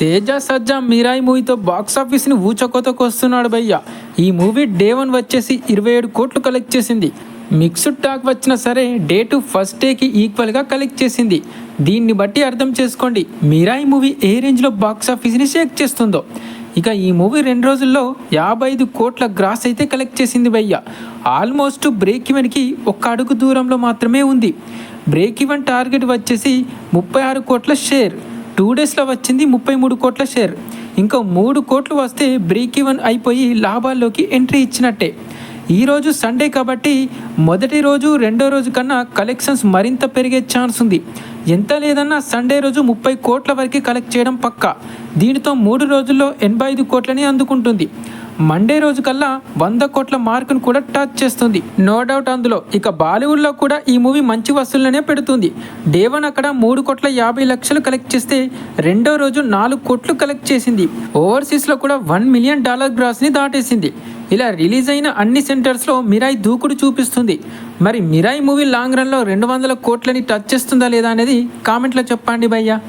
తేజ సజ్జా మీరాయి మూవీతో బాక్స్ ఆఫీస్ని ఊచకోతకు భయ్య. ఈ మూవీ డే వన్ వచ్చేసి ఇరవై ఏడు కోట్లు కలెక్ట్ చేసింది. మిక్స్డ్ టాక్ వచ్చినా సరే డే టు ఫస్ట్ డేకి ఈక్వల్గా కలెక్ట్ చేసింది. దీన్ని బట్టి అర్థం చేసుకోండి మీరాయి మూవీ ఏ రేంజ్లో బాక్స్ ఆఫీస్ని షేక్ చేస్తుందో. ఇక ఈ మూవీ రెండు రోజుల్లో యాభై ఐదు కోట్ల గ్రాస్ అయితే కలెక్ట్ చేసింది భయ్య. ఆల్మోస్ట్ బ్రేక్ ఈవెన్కి ఒక్క అడుగు దూరంలో మాత్రమే ఉంది. బ్రేక్ ఈవెన్ టార్గెట్ వచ్చేసి ముప్పై ఆరు కోట్ల షేర్ టూ డేస్లో వచ్చింది ముప్పై మూడు కోట్ల షేర్. ఇంకా మూడు కోట్లు వస్తే బ్రేక్ ఈవెన్ అయిపోయి లాభాల్లోకి ఎంట్రీ ఇచ్చినట్టే. ఈరోజు సండే కాబట్టి మొదటి రోజు రెండో రోజు కన్నా కలెక్షన్స్ మరింత పెరిగే ఛాన్స్ ఉంది. ఎంత లేదన్నా సండే రోజు ముప్పై కోట్ల వరకు కలెక్ట్ చేయడం పక్కా. దీనితో మూడు రోజుల్లో ఎనభై ఐదు కోట్లని అందుకుంటుంది. మండే రోజు కల్లా వంద కోట్ల మార్కును కూడా టచ్ చేస్తుంది. నో డౌట్ అందులో. ఇక బాలీవుడ్లో కూడా ఈ మూవీ మంచి వసూళ్ళనే పెడుతుంది. డే వన్ అక్కడ మూడు కోట్ల యాభై లక్షలు కలెక్ట్ చేస్తే రెండో రోజు నాలుగు కోట్లు కలెక్ట్ చేసింది. ఓవర్సీస్లో కూడా వన్ మిలియన్ డాలర్ గ్రాస్ని దాటేసింది. ఇలా రిలీజ్ అయిన అన్ని సెంటర్స్లో మిరాయి దూకుడు చూపిస్తుంది. మరి మిరాయి మూవీ లాంగ్ రన్లో రెండు వందల కోట్లని టచ్ చేస్తుందా లేదా అనేది కామెంట్లో చెప్పండి భయ్యా.